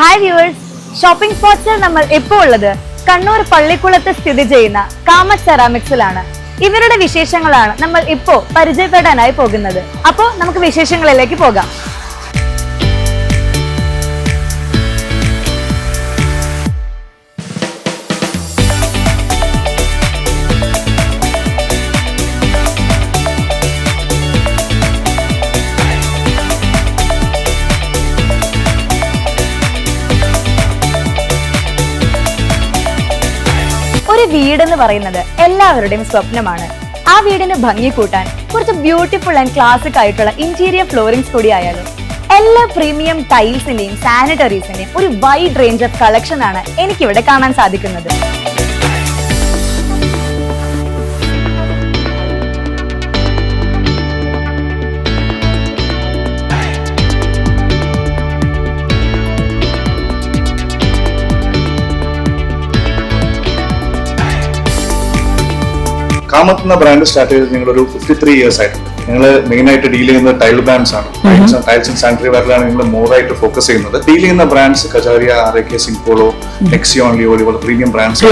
Hi viewers shopping സ്പോട്സിൽ നമ്മൾ ഇപ്പോൾ ഉള്ളത് കണ്ണൂർ പള്ളിക്കുളത്ത് സ്ഥിതി ചെയ്യുന്ന കാമ സെറാമിക്സിലാണ്. ഇവരുടെ വിശേഷങ്ങളാണ് നമ്മൾ ഇപ്പോൾ പരിചയപ്പെടാനായി പോകുന്നത്. അപ്പോൾ നമുക്ക് വിശേഷങ്ങളിലേക്ക് പോകാം. ഒരു വീടെന്ന് പറയുന്നത് എല്ലാവരുടെയും സ്വപ്നമാണ്. ആ വീടിന് ഭംഗി കൂട്ടാൻ കുറച്ച് ബ്യൂട്ടിഫുൾ ആൻഡ് ക്ലാസിക് ആയിട്ടുള്ള ഇന്റീരിയർ ഫ്ലോറിംഗ്സ് കൂടി ആയാലും എല്ലാ പ്രീമിയം ടൈൽസിന്റെയും സാനിറ്ററീസിന്റെയും ഒരു വൈഡ് റേഞ്ച് ഓഫ് കളക്ഷൻ ആണ് എനിക്കിവിടെ കാണാൻ സാധിക്കുന്നത്. കാമത്ത് എന്ന ബ്രാൻഡ് സ്റ്റാർട്ട് ചെയ്തത് ഞങ്ങൾ ഒരു ഫിഫ്റ്റി ത്രീ ഇയേഴ്സ് ആയിട്ടുണ്ട്. നിങ്ങൾ മെയിൻ ആയിട്ട് ഡീൽ ചെയ്യുന്നത് ടൈൽ ബ്രാൻഡ്സ് ആണ്. ടൈൽസ് ആൻഡ് സാനിറ്ററി വെയറിലാണ് നിങ്ങൾ മോർ ആയിട്ട് ഫോക്കസ് ചെയ്യുന്നത്. ഡീൽ ചെയ്യുന്ന brands Kajaria R A K Simpolo Nexion Leo ഇതുപോലെ പ്രീമിയം ബ്രാൻഡ്സ്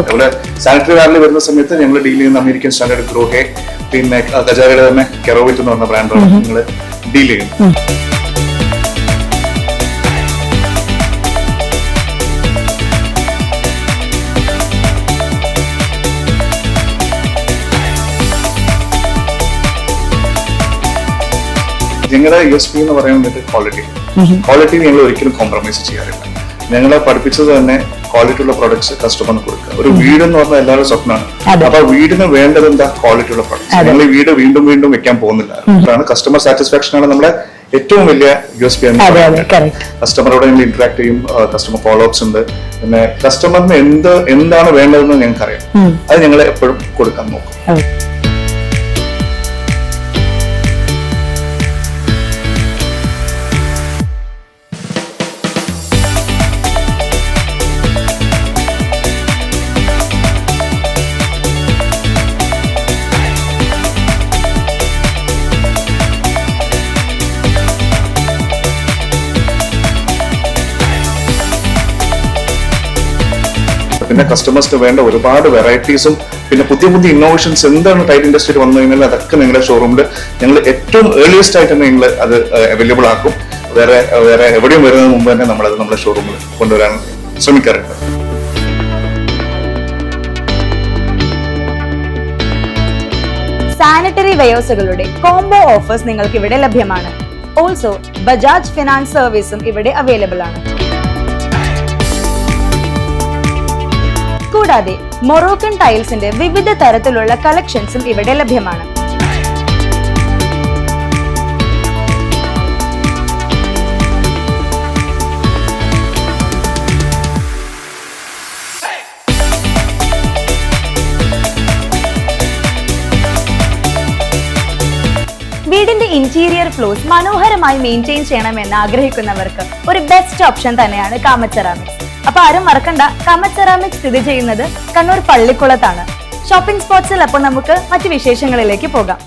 അതുപോലെ സാനിറ്ററി വെയറിൽ വരുന്ന സമയത്ത് ഞങ്ങൾ ഡീൽ ചെയ്യുന്ന അമേരിക്കൻ സ്റ്റാൻഡേർഡ് ഗ്രോഹെ പിന്നെ കജാരിയുടെ തന്നെ കെറോവിറ്റ് എന്ന് പറഞ്ഞ ബ്രാൻഡാണ് ഞങ്ങൾ ഡീൽ ചെയ്യുന്നത്. ഞങ്ങളുടെ യു എസ് പി എന്ന് പറയുന്നത് ക്വാളിറ്റി ക്വാളിറ്റി ഞങ്ങൾ ഒരിക്കലും കോംപ്രമൈസ് ചെയ്യാറില്ല. ഞങ്ങളെ പഠിപ്പിച്ചത് തന്നെ ക്വാളിറ്റി ഉള്ള പ്രൊഡക്ട്സ് കസ്റ്റമറിന് കൊടുക്കുക. ഒരു വീട് എന്ന് പറഞ്ഞാൽ എല്ലാവരും സ്വപ്നമാണ്. അപ്പൊ വീടിന് വേണ്ടത് എന്താ? ക്വാളിറ്റി ഉള്ള പ്രൊഡക്ട്സ് ഞങ്ങൾ ഈ വീട് വീണ്ടും വീണ്ടും വെക്കാൻ പോകുന്നില്ല. അതാണ് കസ്റ്റമർ സാറ്റിസ്ഫാക്ഷൻ ആണ് നമ്മുടെ ഏറ്റവും വലിയ യു എസ് പി കസ്റ്റമറോട് ഞങ്ങൾ ഇന്ററാക്ട് ചെയ്യും. കസ്റ്റമർ ഫോളോ അപ്സ് ഉണ്ട്. പിന്നെ കസ്റ്റമറിന് എന്ത് എന്താണ് വേണ്ടതെന്ന് ഞങ്ങൾക്ക് അറിയാം അത് ഞങ്ങൾ എപ്പോഴും കൊടുക്കാൻ നോക്കും. പിന്നെ കസ്റ്റമേഴ്സിന് വേണ്ട ഒരുപാട് വെറൈറ്റീസും പിന്നെ പുതിയ പുതിയ ഇന്നോവേഷൻസ് എന്താണ് ടൈൽ ഇൻഡസ്ട്രിയിൽ വന്നു കഴിഞ്ഞാൽ അതൊക്കെ നിങ്ങളുടെ ഷോറൂമിൽ ഞങ്ങൾ ഏറ്റവും ഏർലിയസ്റ്റ് ആയിട്ട് തന്നെ നിങ്ങൾ അത് അവൈലബിൾ ആക്കും. വേറെ വേറെ എവിടെയും വരുന്നതിന് മുമ്പ് തന്നെ നമ്മളത് നമ്മുടെ ഷോറൂമിൽ കൊണ്ടുവരാൻ ശ്രമിക്കാറുണ്ട്. സാനിറ്ററി വെയേഴ്സുകളുടെ കോംബോ ഓഫേഴ്സ് നിങ്ങൾക്ക് ഇവിടെ ലഭ്യമാണ്. ഓൾസോ ബജാജ് ഫിനാൻസ് സർവീസും ഇവിടെ അവൈലബിൾ ആണ്. കൂടാതെ മൊറോക്കൻ ടൈൽസിന്റെ വിവിധ തരത്തിലുള്ള കളക്ഷൻസും ഇവിടെ ലഭ്യമാണ്. വീടിന്റെ ഇന്റീരിയർ ഫ്ലോസ് മനോഹരമായി മെയിന്റെയിൻ ചെയ്യണമെന്ന് ആഗ്രഹിക്കുന്നവർക്ക് ഒരു ബെസ്റ്റ് ഓപ്ഷൻ തന്നെയാണ് കാമച്ചെറാമിക്സ്. അപ്പൊ ആരും മറക്കണ്ട. കാമച്ചെറാമിക്സ് സ്ഥിതി ചെയ്യുന്നത് കണ്ണൂർ പള്ളിക്കുളത്താണ്. ഷോപ്പിംഗ് സ്പോട്സിൽ അപ്പോൾ നമുക്ക് മറ്റു വിശേഷങ്ങളിലേക്ക് പോകാം.